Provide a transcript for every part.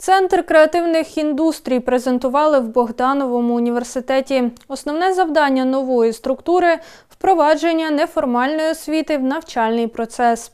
Центр креативних індустрій презентували в Богдановому університеті. Основне завдання нової структури впровадження неформальної освіти в навчальний процес.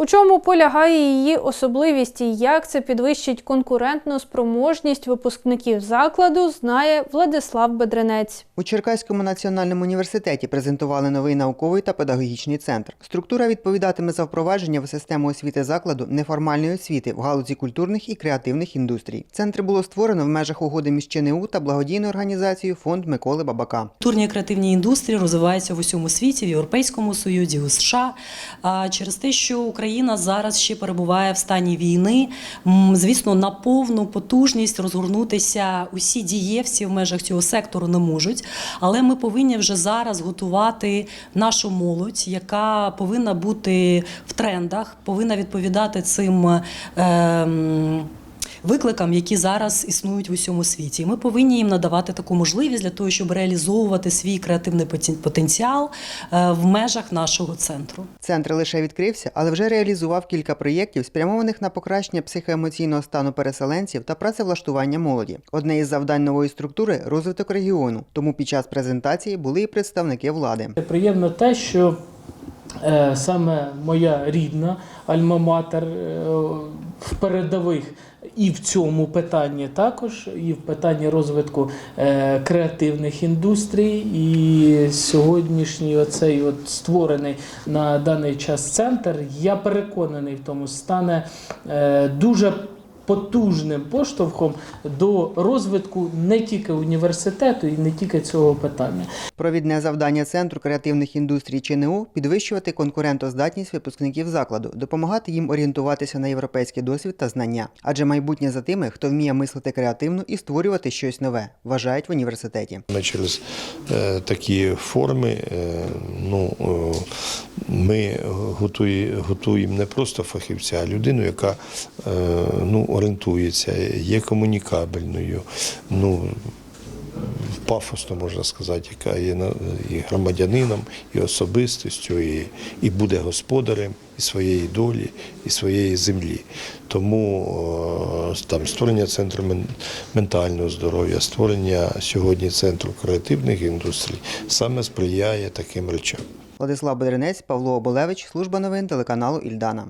У чому полягає її особливість і як це підвищить конкурентну спроможність випускників закладу, знає Владислав Бедренець. У Черкаському національному університеті презентували новий науковий та педагогічний центр. Структура відповідатиме за впровадження в систему освіти закладу неформальної освіти в галузі культурних і креативних індустрій. Центр було створено в межах угоди між ЧНУ та благодійною організацією Фонд Миколи Бабака. Культурні і креативні індустрії розвиваються в усьому світі, в Європейському Союзі, у США. А через те, що Україна зараз ще перебуває в стані війни, звісно, на повну потужність розгорнутися усі дієвці в межах цього сектору не можуть. Але ми повинні вже зараз готувати нашу молодь, яка повинна бути в трендах, повинна відповідати цим. ем, викликам, які зараз існують в усьому світі. І ми повинні їм надавати таку можливість для того, щоб реалізовувати свій креативний потен- потенціал е, в межах нашого центру. Центр лише відкрився, але вже реалізував кілька проєктів, спрямованих на покращення психоемоційного стану переселенців та працевлаштування молоді. Одне із завдань нової структури розвиток регіону. Тому під час презентації були і представники влади. Приємно те, що саме моя рідна альма-матер е, в передових і в цьому питанні також, і в питанні розвитку е, креативних індустрій. І сьогоднішній оцей от створений на даний час центр, я переконаний в тому, стане е, дуже потужним поштовхом до розвитку не тільки університету і не тільки цього питання. Провідне завдання центру креативних індустрій ЧНУ підвищувати конкурентоздатність випускників закладу, допомагати їм орієнтуватися на європейський досвід та знання. Адже майбутнє за тими, хто вміє мислити креативно і створювати щось нове, вважають в університеті. Ми через е, такі форми е, ну, е, ми готує, готуємо не просто фахівця, а людину, яка е, ну, орієнтується, є комунікабельною. Ну, Пафосно можна сказати, яка є і громадянином, і особистістю, і, і буде господарем і своєї долі, і своєї землі. Тому там створення центру ментального здоров'я, створення сьогодні центру креативних індустрій саме сприяє таким речам. Владислав Бедренець, Павло Оболевич, служба новин телеканалу Ільдана.